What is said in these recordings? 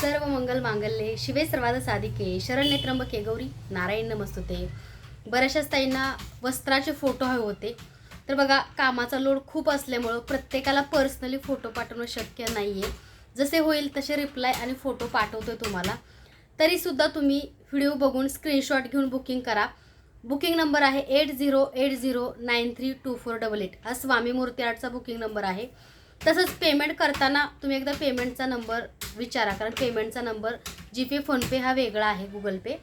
सर्व मंगल मांगल्ये. शिवे सर्वाद साधिके. शरण्य त्र्यंबके गौरी. नारायण नमस्तुते. बऱ्याचशाच ताईंना वस्त्राचे फोटो हवे होते. तर बघा कामाचा लोड खूप असल्यामुळं प्रत्येकाला पर्सनली फोटो पाठवणं शक्य नाही आहे जसे होईल तसे रिप्लाय आणि फोटो पाठवतोय तुम्हाला. तरीसुद्धा तुम्ही व्हिडिओ बघून स्क्रीनशॉट घेऊन बुकिंग करा. बुकिंग नंबर आहे eight zero eight zero nine three two four double eight हा स्वामी मूर्ती आर्टचा बुकिंग नंबर आहे. तसंच पेमेंट करताना तुम्ही एकदा पेमेंटचा नंबर विचारा. कारण पेमेंटचा नंबर जीपे फोनपे हा वेगळा आहे गुगल पे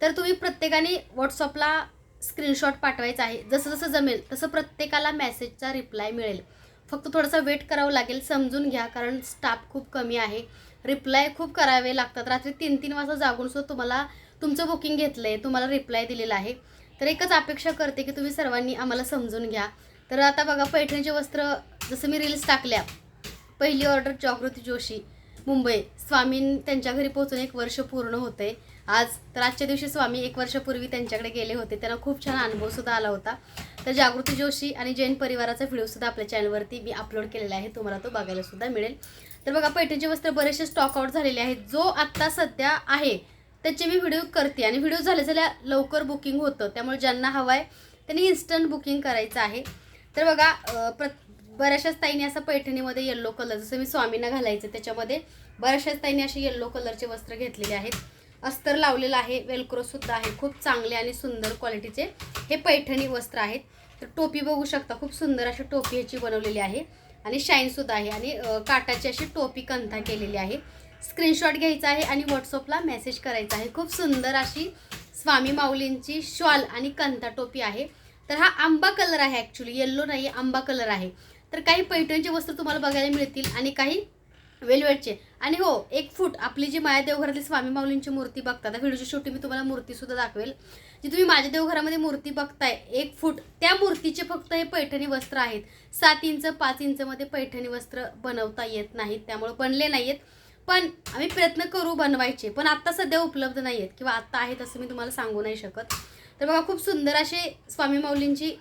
तर तुम्ही प्रत्येकाने व्हॉट्सअपला स्क्रीनशॉट पाठवायचा आहे. जसं जसं जमेल तसं प्रत्येकाला मेसेजचा रिप्लाय मिळेल. फक्त थोडासा वेट करावं लागेल समजून घ्या कारण स्टाफ खूप कमी आहे. रिप्लाय खूप करावे लागतात. रात्री तीन तीन वाजता जागून सुद्धा तुम्हाला तुमचं बुकिंग घेतलं आहे तुम्हाला रिप्लाय दिलेला आहे. तर एकच अपेक्षा करते की तुम्ही सर्वांनी आम्हाला समजून घ्या. तर आता बघा पैठणीचे वस्त्र जसं मी रील्स टाकल्या. पहिली ऑर्डर जागृती जोशी मुंबई. स्वामी त्यांच्या घरी पोहोचून एक वर्ष पूर्ण होते. आज तर आजच्या दिवशी स्वामी एक वर्षापूर्वी त्यांच्याकडे गेले होते. त्यांना खूप छान अनुभवसुद्धा आला होता. तर जागृती जोशी आणि जैन परिवाराचा व्हिडिओसुद्धा आपल्या चॅनलवरती मी अपलोड केलेला आहे. तुम्हाला तो बघायला सुद्धा मिळेल. तर बघा पैठणचे वस्त्र बरेचसे स्टॉक आउट झालेले आहेत. जो आत्ता सध्या आहे त्याचे मी व्हिडिओ करते. आणि व्हिडिओ झाले झाल्या लवकर बुकिंग होतं. त्यामुळे ज्यांना हवं आहे त्यांनी इन्स्टंट बुकिंग करायचं आहे. तर बघा प्रत प्र बऱ्याचशाच ताईने असं पैठणीमध्ये येल्लो कलर जसं मी स्वामींना घालायचं त्याच्यामध्ये बऱ्याचशाच ताईंनी असे येल्लो कलरचे वस्त्र घेतलेले आहेत. अस्तर लावलेलं आहे वेलक्रोसुद्धा आहे खूप चांगले आणि सुंदर क्वालिटीचे हे पैठणी वस्त्र आहेत. तर टोपी बघू शकता खूप सुंदर अशी टोपी ह्याची बनवलेली आहे. आणि शाईनसुद्धा आहे आणि काटाची अशी टोपी कंथा केलेली आहे. स्क्रीनशॉट घ्यायचा आहे आणि व्हॉट्सअपला मेसेज करायचा आहे. खूप सुंदर अशी स्वामी माऊलींची शॉल आणि कंथा टोपी आहे. तर हा आंबा कलर आहे ॲक्च्युली येल्लो नाही आंबा कलर आहे. तर काही पैठणचे वस्त्र तुम्हाला बघायला मिळतील आणि काही वेलवेटचे. आणि हो एक फूट आपली जी माया देवघरातली स्वामी माऊलींची मूर्ती बघता त्या व्हिडिओच्या शेवटी मी तुम्हाला मूर्तीसुद्धा दाखवेल. जी तुम्ही माझ्या देवघरामध्ये मूर्ती बघताय एक फूट त्या मूर्तीचे फक्त हे पैठणी वस्त्र आहेत. सात इंच पाच इंचमध्ये पैठणी वस्त्र बनवता येत नाहीत त्यामुळे बनले नाही आहेत पण आम्ही प्रयत्न करू बनवायचे पण आत्ता सध्या उपलब्ध नाही आहेत किंवा आत्ता आहेत असं मी तुम्हाला सांगू नाही शकत. तर बघा खूप सुंदर असे स्वामी माऊलींची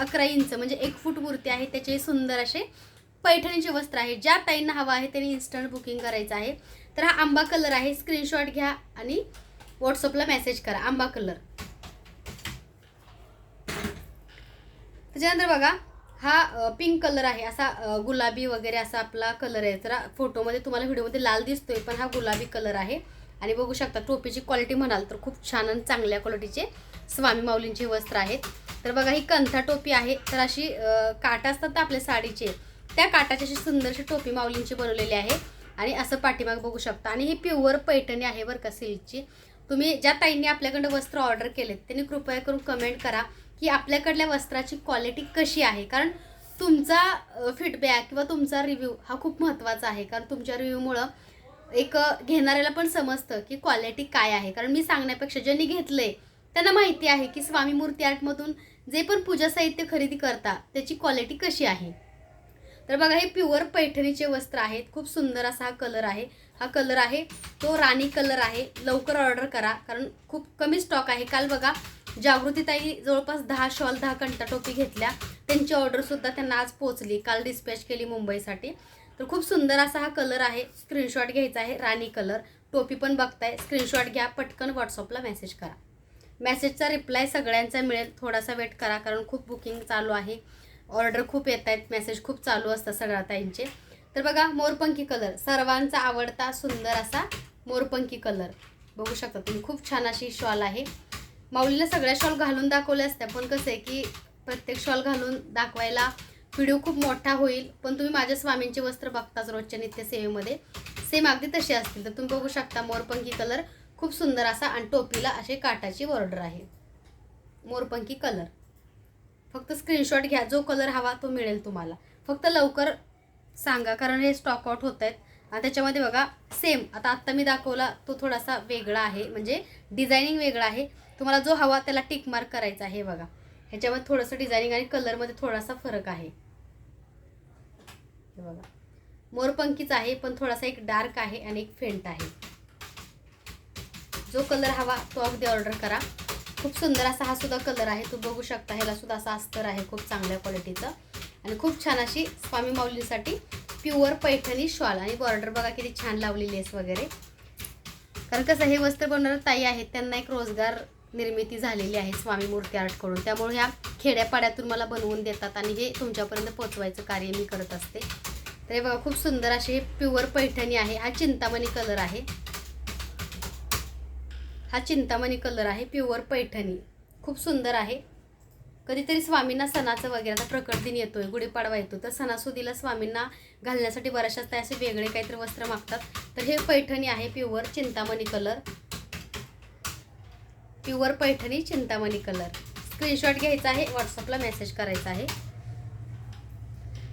अकरा इंच म्हणजे एक फूट मूर्ती आहे त्याचे सुंदर असे पैठणीचे वस्त्र आहे. ज्या ताईंना हवा आहे त्यांनी इन्स्टंट बुकिंग करायचं आहे. तर हा आंबा कलर आहे. स्क्रीनशॉट घ्या आणि व्हॉट्सअपला मेसेज करा. आंबा कलर त्याच्यानंतर बघा हा पिंक कलर आहे. असा गुलाबी वगैरे असा आपला कलर आहे. तर फोटोमध्ये तुम्हाला व्हिडिओमध्ये लाल दिसतोय पण हा गुलाबी कलर आहे. आणि बघू शकता टोपीची क्वालिटी म्हणाल तर खूप छान आणि चांगल्या क्वालिटीचे स्वामी माऊलींचे वस्त्र आहेत. तर बघा ही कंथा टोपी आहे. तर अशी काटा काट असतात ना आपल्या साडीचे त्या काटाची अशी सुंदरशी टोपी माऊलींची बनवलेली आहे. आणि असं पाठीमाग बघू शकता. आणि ही प्युअर पैठणी आहे बरं का सिल्कची. तुम्ही ज्या ताईंनी आपल्याकडं वस्त्र ऑर्डर केलेत त्यांनी कृपया करून कमेंट करा की आपल्याकडल्या वस्त्राची क्वालिटी कशी आहे. कारण तुमचा फीडबॅक किंवा तुमचा रिव्ह्यू हा खूप महत्त्वाचा आहे. कारण तुमच्या रिव्ह्यूमुळं एक घेणाऱ्याला पण समजतं की क्वालिटी काय आहे. कारण मी सांगण्यापेक्षा ज्यांनी घेतलं आहे त्यांना माहिती आहे की स्वामी मूर्ती आर्टमधून जे पण पूजा साहित्य खरेदी करता त्याची क्वालिटी कशी आहे? तर बघा हे प्युअर पैठणीचे वस्त्र आहेत. खूप सुंदर असा हा कलर आहे. हा कलर आहे तो राणी कलर आहे. लवकर ऑर्डर करा कारण खूप कमी स्टॉक आहे. काल बघा जागृतीताई जवळपास दहा शॉल दहा कंटा टोपी घेतल्या. त्यांची ऑर्डरसुद्धा त्यांना आज पोचली काल डिस्पॅच केली मुंबईसाठी. तर खूप सुंदर असा हा कलर आहे. स्क्रीनशॉट घ्यायचा आहे राणी कलर टोपी पण बघताय. स्क्रीनशॉट घ्या पटकन व्हॉट्सअपला मेसेज करा. मेसेजचा रिप्लाय सगळ्यांचा मिळेल. थोडासा वेट करा कारण खूप बुकिंग चालू आहे. ऑर्डर खूप येत आहेत. मेसेज खूप चालू असतात सगळ्या ताईंचे. तर बघा मोरपंखी कलर सर्वांचा आवडता सुंदर असा मोरपंखी कलर बघू शकता तुम्ही खूप छान अशी शॉल आहे. माऊलीला सगळ्या शॉल घालून दाखवल्या असत्या पण कसं आहे की प्रत्येक शॉल घालून दाखवायला व्हिडिओ खूप मोठा होईल. पण तुम्ही माझ्या स्वामींचे वस्त्र बघताच रोजच्या नित्यसेवेमध्ये सेम अगदी तसे असतील. तर तुम्ही बघू शकता मोरपंखी कलर खूप सुंदर असा आणि टोपीला असे काटाची बॉर्डर आहे. मोरपंखी कलर फक्त स्क्रीनशॉट घ्या जो कलर हवा तो मिळेल तुम्हाला. फक्त लवकर सांगा कारण हे स्टॉक आउट होत आहेत आणि त्याच्यामध्ये बघा सेम आता आत्ता मी दाखवला तो थोडासा वेगळा आहे. म्हणजे डिझायनिंग वेगळा आहे. तुम्हाला जो हवा त्याला टिक मार्क करायचा आहे बघा. ह्याच्यामध्ये थोडंसं डिझायनिंग आणि कलरमध्ये थोडासा फरक आहे. हे बघा. मोरपंखीच आहे पण थोडासा एक डार्क आहे आणि एक फेंट आहे. जो कलर हवा तो अगदी ऑर्डर करा. खूप सुंदर असा हा सुद्धा कलर आहे. तू बघू शकता ह्याला सुद्धा असा अस्तर आहे खूप चांगल्या क्वालिटीचं आणि खूप छान अशी स्वामी माऊलीसाठी प्युअर पैठणी शॉल आणि बॉर्डर बघा किती छान लावलेली आहेस वगैरे. कारण कसं हे वस्त्र बनवणारे ताई आहेत त्यांना एक रोजगार निर्मिती झालेली आहे स्वामी मूर्ती आर्टकडून त्यामुळे ह्या खेड्यापाड्यातून मला बनवून देतात आणि हे तुमच्यापर्यंत पोचवायचं कार्य मी करत असते. तर हे बघा खूप सुंदर असे हे प्युअर पैठणी आहे. हा चिंतामणी कलर आहे. हा चिंतामणी कलर आहे प्युअर पैठणी. खूप सुंदर आहे. कधीतरी स्वामींना सणाचं वगैरे आता प्रकट दिन येतोय गुढीपाडवा येतो तर सणासुदीला स्वामींना घालण्यासाठी बऱ्याचशाच त्या असे वेगळे काहीतरी वस्त्र मागतात. तर हे पैठणी आहे pure Chintamani colour. Pure Paithani Chintamani colour. Screenshot घ्यायचा आहे व्हॉट्सअपला मेसेज करायचा आहे.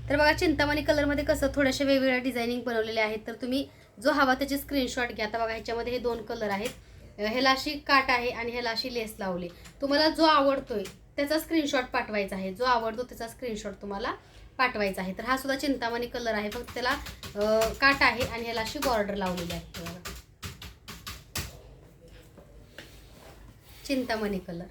तर बघा चिंतामणी कलरमध्ये कसं थोड्याशा वेगवेगळ्या डिझायनिंग बनवलेल्या आहेत. तर तुम्ही जो हवा त्याचे स्क्रीनशॉट घ्या. आता बघा ह्याच्यामध्ये हे दोन कलर आहेत. ह्याला अशी काट आहे आणि ह्याला अशी लेस लावली. तुम्हाला जो आवडतोय त्याचा स्क्रीनशॉट पाठवायचा आहे. जो आवडतो त्याचा स्क्रीनशॉट तुम्हाला पाठवायचा आहे. तर हा सुद्धा चिंतामणी कलर आहे. फक्त त्याला काट आहे आणि ह्याला अशी बॉर्डर लावलेली आहे. चिंतामणी कलर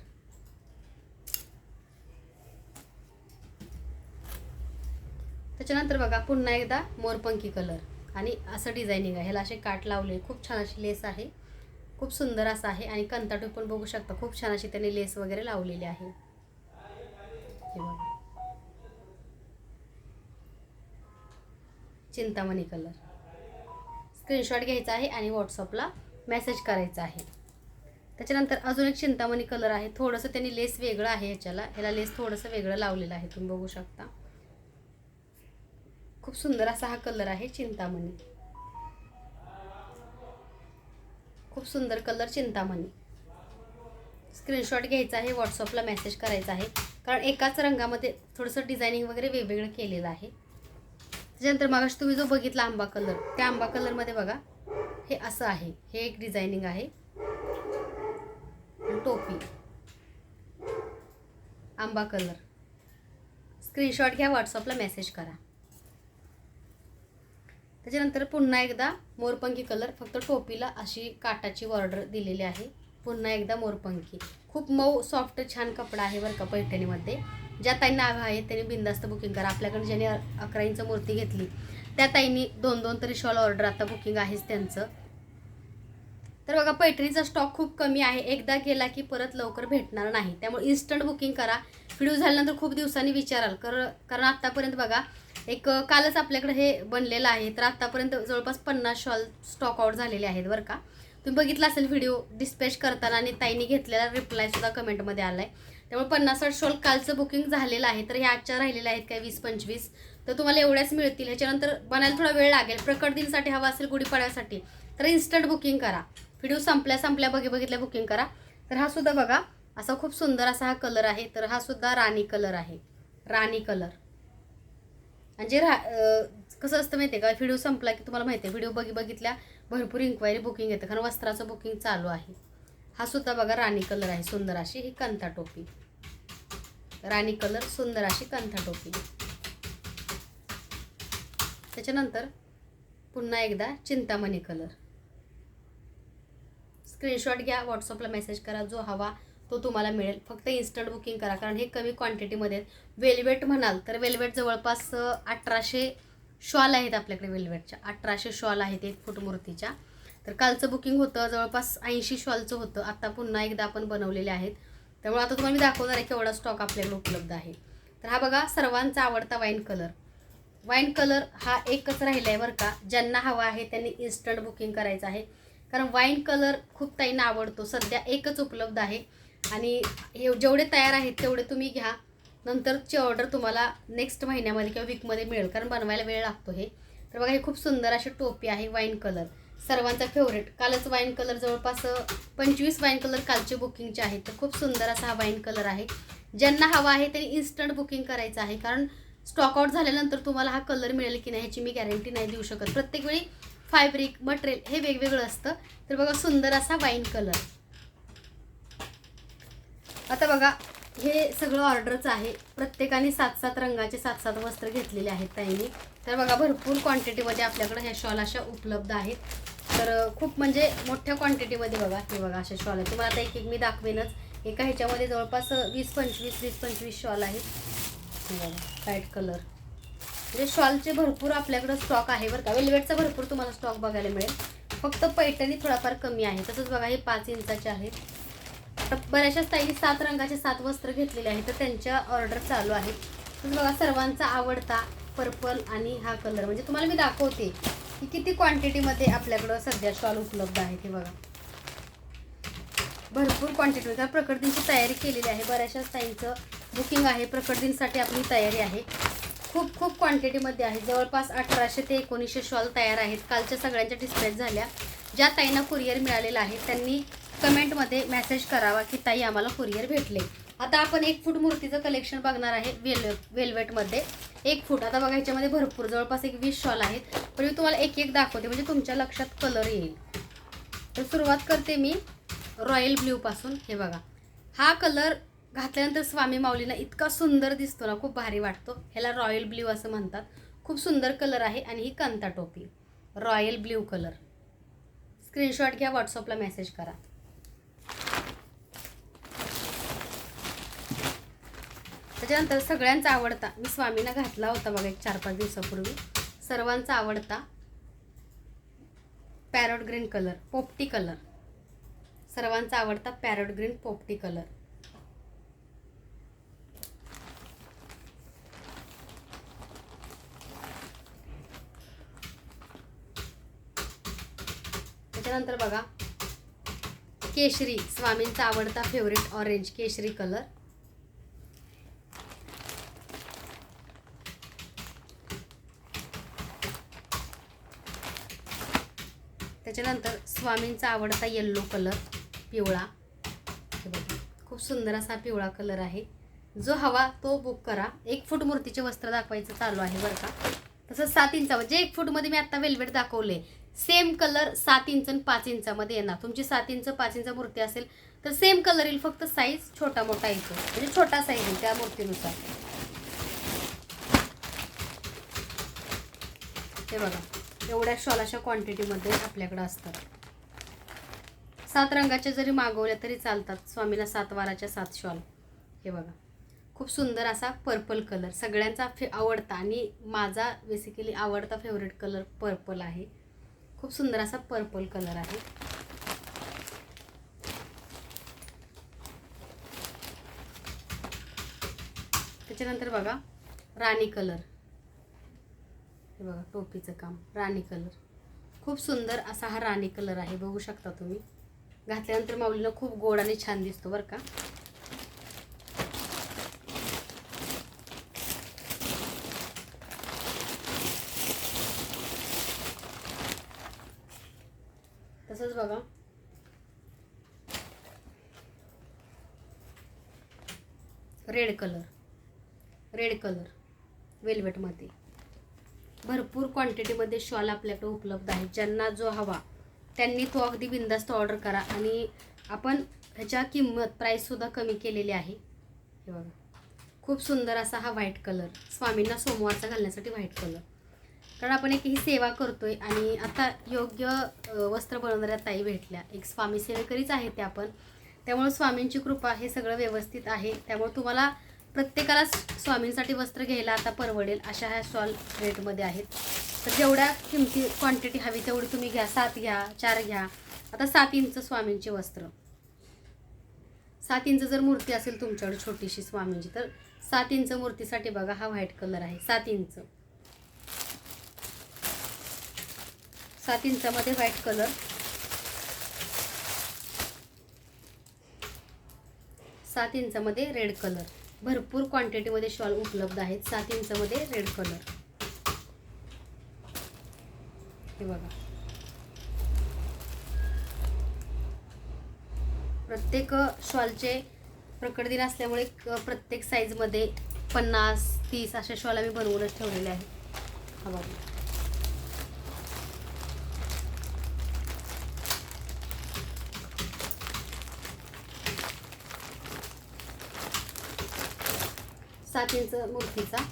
त्याच्यानंतर बघा पुन्हा एकदा मोरपंखी कलर आणि असं डिझायनिंग आहे. ह्याला असे काट लावले. खूप छान अशी लेस आहे. खूप सुंदर असं आहे आणि कंताटू पण बघू शकता. खूप छान अशी त्याने लेस वगैरे लावलेली आहे. चिंतामणी कलर स्क्रीनशॉट घ्यायचा आहे आणि व्हॉट्सअपला मेसेज करायचा आहे. त्याच्यानंतर अजून एक चिंतामणी कलर आहे. थोडंसं त्यांनी लेस वेगळं आहे ह्याच्याला ह्याला लेस थोडंसं वेगळं लावलेलं आहे. तुम्ही बघू शकता. खूप सुंदर असा हा कलर आहे चिंतामणी. खूप सुंदर कलर चिंतामणी. स्क्रीनशॉट घ्यायचा आहे व्हॉट्सअपला मेसेज करायचा आहे. कारण एकाच रंगामध्ये थोडंसं डिझायनिंग वगैरे वेगवेगळं केलेलं आहे. त्याच्यानंतर मागाशी तुम्ही जो बघितला आंबा कलर त्या आंबा कलरमध्ये बघा हे असं आहे. हे एक डिझायनिंग आहे. टोपी. आंबा कलर स्क्रीनशॉट घ्या व्हॉट्सअपला मेसेज करा. त्याच्यानंतर पुन्हा एकदा मोरपंखी कलर फक्त टोपीला अशी काटाची बॉर्डर दिलेली आहे. पुन्हा एकदा मोरपंखी. खूप मऊ सॉफ्ट छान कपडा आहे बरं का पैठणीमध्ये. ज्या ताईंना हवं आहे त्यांनी बिंदास्त बुकिंग करा. आपल्याकडे ज्याने अकरा इंच मूर्ती घेतली त्या ताईंनी दोन दोन तरी शॉल ऑर्डर आता बुकिंग आहेच त्यांचं. तर बघा पैठणीचा स्टॉक खूप कमी आहे. एकदा गेला की परत लवकर भेटणार नाही. त्यामुळे इन्स्टंट बुकिंग करा. व्हिडिओ झाल्यानंतर खूप दिवसांनी विचाराल. कर कारण आत्तापर्यंत बघा एक कालच आपल्याकडे हे बनलेलं आहे. तर आत्तापर्यंत जवळपास पन्नास शॉल स्टॉक आउट झालेले आहेत बरं का. तुम्ही बघितला असेल व्हिडिओ डिस्पॅच करताना आणि ताईंनी घेतलेला रिप्लायसुद्धा कमेंटमध्ये आला आहे त्यामुळे पन्नास शॉल कालचं बुकिंग झालेलं आहे. तर हे आजच्या राहिलेल्या आहेत काय वीस पंचवीस तर तुम्हाला एवढ्याच मिळतील. ह्याच्यानंतर बनायला थोडा वेळ लागेल. प्रकट दिनसाठी हवा असेल गुढीपाड्यासाठी तर इन्स्टंट बुकिंग करा. व्हिडिओ संपल्या संपल्या बघे बघितल्या बुकिंग करा. तर हा सुद्धा बघा असा खूप सुंदर असा हा कलर आहे. तर हा सुद्धा राणी कलर आहे. राणी कलर म्हणजे रा कसं असतं माहिती आहे का व्हिडिओ संपला की तुम्हाला माहिती आहे व्हिडिओ बघी बघितल्या भरपूर इन्क्वायरी बुकिंग येतं कारण वस्त्राचं बुकिंग चालू आहे. हा सुद्धा बघा राणी कलर आहे सुंदर अशी ही कंथा टोपी. राणी कलर सुंदर अशी कंथा टोपी. त्याच्यानंतर पुन्हा एकदा चिंतामणी कलर स्क्रीनशॉट घ्या व्हॉट्सअपला मेसेज करा जो हवा तो तुम्हाला मिळेल. फक्त इन्स्टंट बुकिंग करा. कारण हे कमी क्वांटिटीमध्ये आहेत. वेलवेट म्हणाल तर वेलवेट जवळपास अठराशे शॉल आहेत आपल्याकडे वेलवेटच्या अठराशे शॉल आहेत एक फूट मूर्तीच्या तर कालचं बुकिंग होतं जवळपास ऐंशी शॉलचं होतं. आता पुन्हा एकदा आपण बनवलेले आहेत. त्यामुळे आता तुम्हाला मी दाखवणार आहे केवढा स्टॉक आपल्याकडे उपलब्ध आहे. तर हा बघा सर्वांचा आवडता वाईन कलर वाईन कलर हा एकच राहिला आहे बरं का. ज्यांना हवा आहे त्यांनी इन्स्टंट बुकिंग करायचं आहे. कारण वाईन कलर खूप ताईंना आवडतो. सध्या एकच उपलब्ध आहे. आणि हे जेवढे तयार आहेत तेवढे तुम्ही घ्या. नंतरची ऑर्डर तुम्हाला नेक्स्ट महिन्यामध्ये किंवा वीकमध्ये मिळेल. कारण बनवायला वेळ लागतो हे. तर बघा हे खूप सुंदर अशी टोपी आहे वाईन कलर सर्वांचा फेवरेट कालच वाईन कलर जवळपास पंचवीस वाईन कलर कालचे बुकिंगचे आहेत तर खूप सुंदर असा हा वाईन कलर आहे. ज्यांना हवा आहे त्यांनी इन्स्टंट बुकिंग करायचं आहे. कारण स्टॉकआउट झाल्यानंतर तुम्हाला हा कलर मिळेल की नाही ह्याची मी गॅरंटी नाही देऊ शकत. प्रत्येक वेळी फायब्रिक मटेरियल हे वेगवेगळं असतं. तर बघा सुंदर असा वाईन कलर आता बघा हे सगळं ऑर्डरचं आहे. प्रत्येकाने सात सात रंगाचे सात सात वस्त्र घेतलेले आहेत ताईंनी. तर बघा भरपूर क्वांटिटीमध्ये आपल्याकडे ह्या शॉल अशा उपलब्ध आहेत. तर खूप म्हणजे मोठ्या क्वांटिटीमध्ये बघा हे बघा अशा शॉल आहे तुम्हाला आता एक एक मी दाखवेनच. एका ह्याच्यामध्ये जवळपास वीस पंचवीस वीस पंचवीस शॉल आहेत बघा व्हाईट कलर म्हणजे शॉलचे भरपूर आपल्याकडं स्टॉक आहे बरं का. वेलवेटचा भरपूर तुम्हाला स्टॉक बघायला मिळेल. फक्त पैठणी थोडाफार कमी आहे. तसंच बघा हे पाच इंचाचे आहेत. तर बऱ्याचशा ताई सात रंगाचे सात वस्त्र घेतलेले आहेत तर त्यांच्या ऑर्डर चालू आहेत. तसंच बघा सर्वांचा आवडता पर्पल आणि हा कलर म्हणजे तुम्हाला मी दाखवते की किती क्वांटिटीमध्ये आपल्याकडं सध्या स्टॉल उपलब्ध आहेत हे बघा. भरपूर क्वांटिटी कारण प्रकटदिनची तयारी केलेली आहे. बऱ्याचशा ताईंचं बुकिंग आहे. प्रकृतींसाठी आपली तयारी आहे. खूप खूप क्वांटिटीमध्ये आहे. जवळपास अठराशे ते एकोणीसशे शॉल तयार आहेत. कालच्या सगळ्यांच्या डिस्पॅच झाल्या. ज्या ताईंना कुरिअर मिळालेलं आहे त्यांनी कमेंटमध्ये मेसेज करावा की ताई आम्हाला कुरिअर भेटले. आता आपण एक फूट मूर्तीचं कलेक्शन बघणार आहे वेल वेल्वेटमध्ये एक फूट. आता बघा ह्याच्यामध्ये भरपूर जवळपास एक वीस शॉल आहेत. पण मी तुम्हाला एक एक दाखवते म्हणजे तुमच्या लक्षात कलर येईल. तर सुरुवात करते मी रॉयल ब्ल्यूपासून हे बघा. हा कलर घातल्यानंतर स्वामी माऊलीना इतका सुंदर दिसतो ना खूप भारी वाटतो. ह्याला रॉयल ब्ल्यू असं म्हणतात. खूप सुंदर कलर आहे आणि ही कांता टोपी रॉयल ब्ल्यू कलर स्क्रीनशॉट घ्या व्हॉट्सअपला मेसेज करा. त्याच्यानंतर सगळ्यांचा आवडता. मी स्वामींना घातला होता बघा एक चार पाच दिवसापूर्वी. सर्वांचा आवडता. पॅरोट ग्रीन कलर पोपटी कलर. सर्वांचा आवडता पॅरोट ग्रीन पोपटी कलर. त्याच्यानंतर बघा केशरी. स्वामींचा आवडता फेवरेट ऑरेंज केशरी कलर. त्याच्यानंतर स्वामींचा आवडता येल्लो कलर पिवळा. हे बघा खूप सुंदर असा पिवळा कलर आहे. जो हवा तो बुक करा. एक फूट मूर्तीचे वस्त्र दाखवायचं चालू आहे बरं का. तसंच सात इंचा म्हणजे एक फूटमध्ये मी आत्ता वेल्वेट दाखवले सेम कलर सात इंच आणि पाच इंचामध्ये येणार. तुमची सात इंच पाच इंच मूर्ती असेल तर सेम कलर येईल फक्त साईज छोटा मोठा येतो म्हणजे छोटा साईज येईल त्या मूर्तीनुसार. हे बघा. एवढ्या शॉल अशा क्वांटिटीमध्ये आपल्याकडं असतात. सात रंगाच्या जरी मागवल्या तरी चालतात. स्वामीला सात वाराच्या सात शॉल. हे बघा. खूप सुंदर असा पर्पल कलर सगळ्यांचा फे आवडता आणि माझा बेसिकली आवडता फेवरेट कलर पर्पल आहे. खूप सुंदर असा पर्पल कलर आहे. त्याच्यानंतर बघा राणी कलर हे बघा टोपीचं काम राणी कलर. खूप सुंदर असा हा राणी कलर आहे बघू शकता तुम्ही. घातल्यानंतर माऊलीला खूप गोड आणि छान दिसतो बरं का. तसंच बघा. रेड कलर रेड कलर वेल्वेटमध्ये भरपूर क्वांटिटीमध्ये शॉल आपल्याकडे उपलब्ध आहे. ज्यांना जो हवा त्यांनी तो अगदी बिंदास्त ऑर्डर करा. आणि आपण ह्याच्या किंमत प्राईससुद्धा कमी केलेली आहे. हे बघा. खूप सुंदर असा हा व्हाईट कलर स्वामींना सोमवारचा घालण्यासाठी व्हाईट कलर कारण आपण एक ही सेवा करतो आहे आणि आता योग्य वस्त्र बनवणाऱ्या ताई भेटल्या. एक स्वामी सेवेकरीच आहे त्या आपण त्यामुळे स्वामींची कृपा हे सगळं व्यवस्थित आहे. त्यामुळे तुम्हाला प्रत्येकाला स्वामींसाठी वस्त्र घ्यायला आता परवडेल अशा ह्या सॉल रेटमध्ये आहेत. तर जेवढ्या किमती क्वांटिटी हवी तेवढी तुम्ही घ्या. सात घ्या चार घ्या. आता सात इंच स्वामींचे वस्त्र. सात इंच जर मूर्ती असेल तुमच्याकडे छोटीशी स्वामींची तर सात इंच मूर्तीसाठी बघा हा व्हाईट कलर आहे. सात इंच. सात इंचामध्ये व्हाईट कलर सात इंचामध्ये रेड कलर भरपूर क्वांटिटीमध्ये शॉल उपलब्ध आहेत. सात इंचामध्ये रेड कलर हे बघा. प्रत्येक शॉलचे प्रकट दिन असल्यामुळे प्रत्येक साईजमध्ये पन्नास तीस अशा शॉल आम्ही बनवूनच ठेवलेले आहेत. हा बघा. सात इंच मूर्तीचा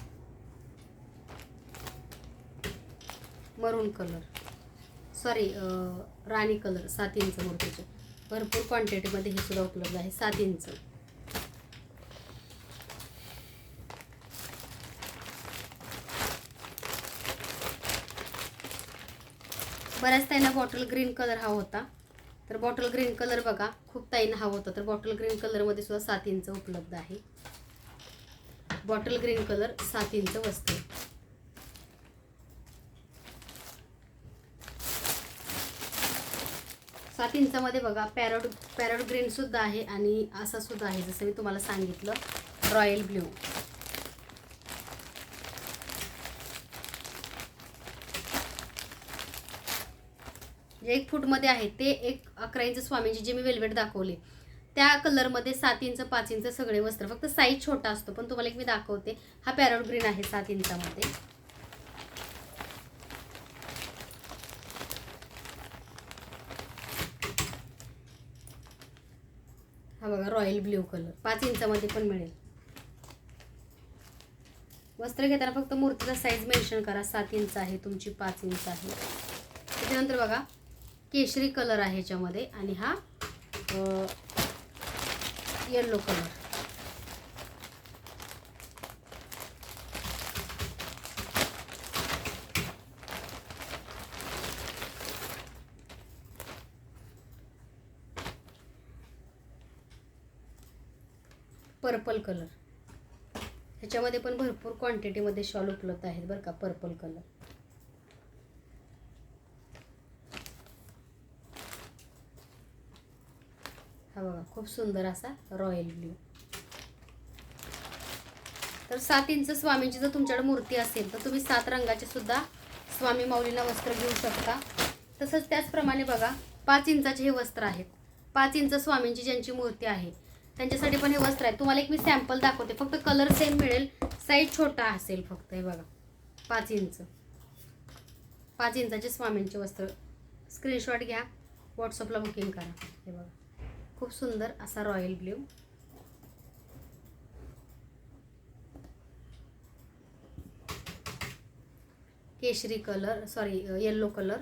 मरून कलर सॉरी राणी कलर सात इंच मूर्तीचे. भरपूर क्वांटिटीमध्ये हे सुद्धा उपलब्ध आहे सात इंच बऱ्याच ताईंना बॉटल ग्रीन कलर हा होता. तर बॉटल ग्रीन कलर बघा खूप ताईंना हवा होता तर बॉटल ग्रीन कलरमध्ये सुद्धा सात इंच उपलब्ध आहे. बॉटल ग्रीन कलर सात इंच वस्त्र सात इंचामध्ये बघा पॅरोड पॅरोड ग्रीनसुद्धा आहे आणि असा सुद्धा आहे जसं मी तुम्हाला सांगितलं रॉयल ब्ल्यू. जे एक फूटमध्ये आहे ते एक अकरा इंच स्वामींची जे मी वेल्वेट दाखवले त्या कलरमध्ये सात इंच पाच इंच सगळे वस्त्र. फक्त साईज छोटा असतो पण तुम्हाला एक मी दाखवते. हा पॅरोट ग्रीन आहे सात इंचामध्ये. हा बघा रॉयल ब्ल्यू कलर पाच इंचामध्ये पण मिळेल. वस्त्र घेताना फक्त मूर्तीचा साईज मेन्शन करा. सात इंच आहे तुमची पाच इंच आहे. त्याच्यानंतर बघा केशरी कलर आहे ह्याच्यामध्ये आणि हा येल्लो कलर पर्पल कलर ह्याच्यामध्ये पण भरपूर क्वांटिटीमध्ये शॉल उपलब्ध आहेत बरं का पर्पल कलर हा बघा खूप सुंदर असा रॉयल ब्ल्यू तर सात इंच स्वामींची जर तुमच्याकडे मूर्ती असेल तर तुम्ही सात रंगाचे सुद्धा स्वामी माऊलीला वस्त्र घेऊ शकता. तसंच त्याचप्रमाणे बघा पाच इंचाचे हे वस्त्र आहेत. पाच इंच स्वामींची ज्यांची मूर्ती आहे त्यांच्यासाठी पण हे वस्त्र आहे तुम्हाला एक मी सॅम्पल दाखवते. फक्त कलर सेम मिळेल. साईज छोटा असेल फक्त हे बघा. पाच इंच. पाच इंचाचे स्वामींचे वस्त्र. स्क्रीनशॉट घ्या. व्हॉट्सअपला बुकिंग करा. हे बघा. खूप सुंदर असा रॉयल ब्ल्यू. केशरी colour sorry yellow colour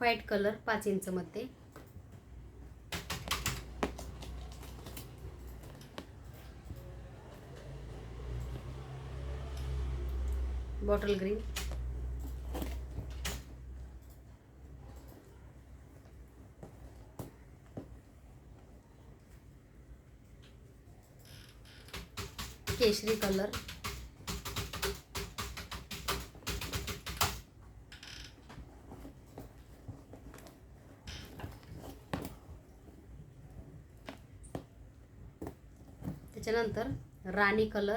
white colour पाच इंचमध्ये बॉटल ग्रीन केशरी कलर. त्याच्यानंतर राणी कलर.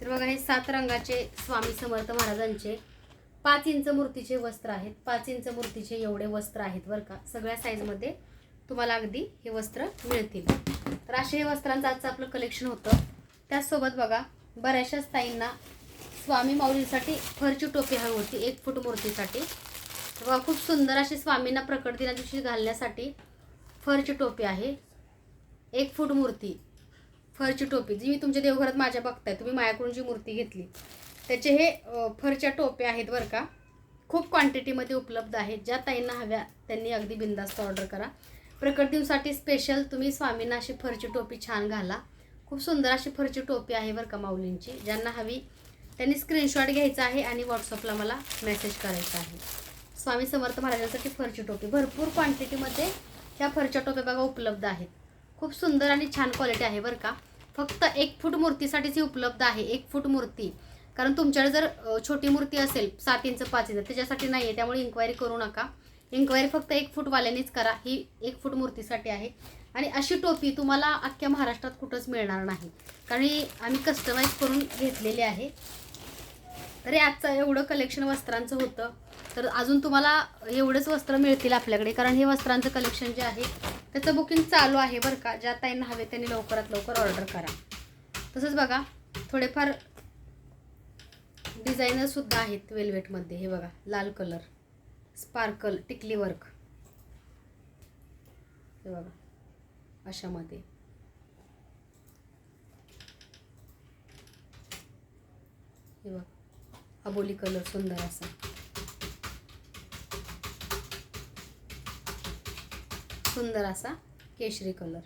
तर बघा हे सात रंगाचे स्वामी समर्थ महाराजांचे पाच इंच मूर्तीचे वस्त्र आहेत. पाच इंच मूर्तीचे एवढे वस्त्र आहेत बरं का. सगळ्या साईजमध्ये तुम्हाला अगदी हे वस्त्र मिळतील. तर असे हे वस्त्रांचं आजचं आपलं कलेक्शन होतं. त्याचसोबत बघा बऱ्याचशा ताईंना स्वामी माऊलींसाठी फरची टोपी हवी होती एक फूट मूर्तीसाठी. बघा खूप सुंदर अशी स्वामींना प्रकट दिना दिवशी घालण्यासाठी फरची टोपी आहे. एक फूट मूर्ती फरची टोपी. जी मी तुमच्या देवघरात माझ्या बघताय तुम्ही माझ्याकडून जी मूर्ती घेतली त्याचे हे फरच्या टोप्या आहेत बरं का. खूप क्वांटिटीमध्ये उपलब्ध आहेत. ज्या ताईंना हव्या त्यांनी अगदी बिंदास्त ऑर्डर करा. प्रकट दिवसाठी स्पेशल तुम्ही स्वामींना अशी फरची टोपी छान घाला. खूप सुंदर अशी फरची टोपी आहे बरं का माऊलींची. ज्यांना हवी त्यांनी स्क्रीनशॉट घ्यायचा आहे आणि व्हॉट्सअपला मला मेसेज करायचा आहे. स्वामी समर्थ महाराजांसाठी फरची टोपी. भरपूर क्वांटिटीमध्ये ह्या फरच्या टोप्या बघा उपलब्ध आहेत. खूप सुंदर आणि छान क्वालिटी आहे बरं का. फक्त एक फूट मूर्तीसाठीच ही उपलब्ध आहे. एक फूट मूर्ती. कारण तुमच्याकडे जर छोटी मूर्ती असेल सात इंच पाच इंच त्याच्यासाठी नाही आहे त्यामुळे इन्क्वायरी करू नका. इन्क्वायरी फक्त एक फूटवाल्यानेच करा ही एक फूट मूर्तीसाठी आहे. आणि अशी टोपी तुम्हाला अख्ख्या महाराष्ट्रात कुठंच मिळणार नाही. कारण ही आम्ही कस्टमाइज करून घेतलेली आहे. तरी आजचं एवढं कलेक्शन वस्त्रांचं होतं तर अजून तुम्हाला एवढंच वस्त्र मिळतील आपल्याकडे. कारण हे वस्त्रांचं कलेक्शन जे आहे त्याचं बुकिंग चालू आहे बरं का. ज्या ताईंना हवे त्यांनी लवकरात लवकर ऑर्डर करा. तसंच बघा थोडेफार डिझायनरसुद्धा आहेत वेल्वेटमध्ये हे बघा लाल कलर स्पार्कल टिकली वर्क. हे बघा अशामध्ये. हे बघा अबोली कलर सुंदर असा. सुंदर असा केशरी कलर.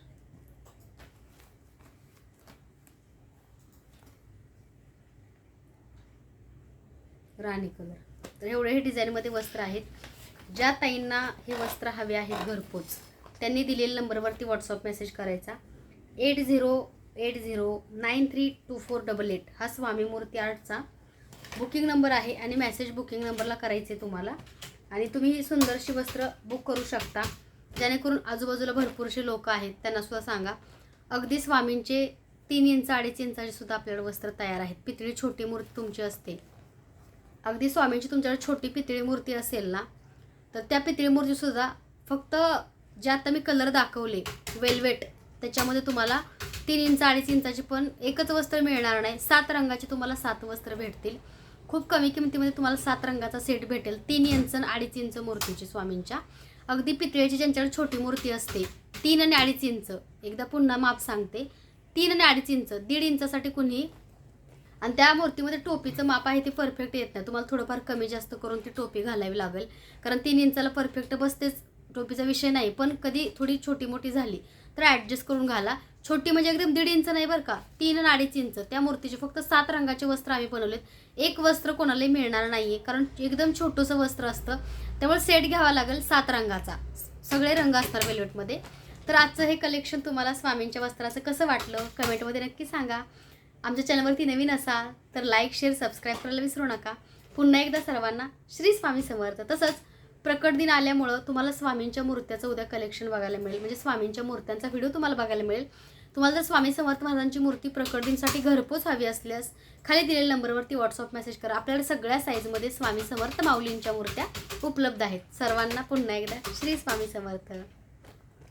राणी कलर तर एवढे हे डिझाईनमध्ये वस्त्र आहेत. ज्या ताईंना हे वस्त्र हवे आहेत घरपोच त्यांनी दिलेल्या नंबरवरती व्हॉट्सअप मेसेज करायचा. Eight zero eight zero nine three two four double eight हा स्वामी मूर्ती आर्टचा बुकिंग नंबर आहे आणि मेसेज बुकिंग नंबरला करायचे तुम्हाला. आणि तुम्ही ही सुंदरशी वस्त्र बुक करू शकता. जेणेकरून आजूबाजूला भरपूरसे लोक आहेत त्यांना सुद्धा सांगा. अगदी स्वामींचे तीन इंच अडीच इंचाचे सुद्धा आपल्याकडे वस्त्र तयार आहेत. पितळी छोटी मूर्ती तुमची असते. अगदी स्वामींची तुमच्याकडे छोटी पितळी मूर्ती असेल ना तर त्या पितळी मूर्तीसुद्धा फक्त जे आता मी कलर दाखवले वेलवेट त्याच्यामध्ये तुम्हाला तीन इंच अडीच इंचाची पण एकच वस्त्र मिळणार नाही. सात रंगाचे तुम्हाला सात वस्त्र भेटतील. खूप कमी किमतीमध्ये तुम्हाला सात रंगाचा सेट भेटेल. तीन इंच आणि अडीच इंच मूर्तीची स्वामींच्या. अगदी पितळेची ज्यांच्याकडे छोटी मूर्ती असते तीन आणि अडीच इंच. एकदा पुन्हा माप सांगते. तीन आणि अडीच इंच दीड इंचासाठी कुणी आणि त्या मूर्तीमध्ये टोपीचं माप आहे ते परफेक्ट येत नाही. तुम्हाला थोडंफार कमी जास्त करून ती टोपी घालावी लागेल. कारण तीन इंचाला परफेक्ट बसतेच टोपीचा विषय नाही. पण कधी थोडी छोटी मोठी झाली तर ॲडजस्ट करून घाला. छोटी म्हणजे एकदम दीड इंच नाही बरं का तीन आणि अडीच इंच. त्या मूर्तीचे फक्त सात रंगाचे वस्त्र आम्ही बनवलेत. एक वस्त्र कोणालाही मिळणार नाही आहे कारण एकदम छोटंसं वस्त्र असतं. त्यामुळे सेट घ्यावा लागेल सात रंगाचा. सगळे रंग असणार वेल्वेटमध्ये तर आजचं हे कलेक्शन तुम्हाला स्वामींच्या वस्त्राचं कसं वाटलं? कमेंटमध्ये नक्की सांगा. आमच्या चॅनलवरती नवीन असाल तर लाईक शेअर सबस्क्राईब करायला विसरू नका. पुन्हा एकदा सर्वांना श्री स्वामी समर्थ. तसंच प्रकट दिन आल्यामुळं तुम्हाला स्वामींच्या मूर्त्याचं उद्या कलेक्शन बघायला मिळेल. म्हणजे स्वामींच्या मूर्त्यांचा व्हिडिओ तुम्हाला बघायला मिळेल. तुम्हाला जर स्वामी समर्थ महाराजांची मूर्ती प्रकट दिनसाठी घरपोच हवी असल्यास खाली दिलेल्या नंबरवरती व्हॉट्सअप मेसेज करा. आपल्याला सगळ्या साईजमध्ये स्वामी समर्थ माऊलींच्या मूर्त्या उपलब्ध आहेत. सर्वांना पुन्हा एकदा श्री स्वामी समर्थ.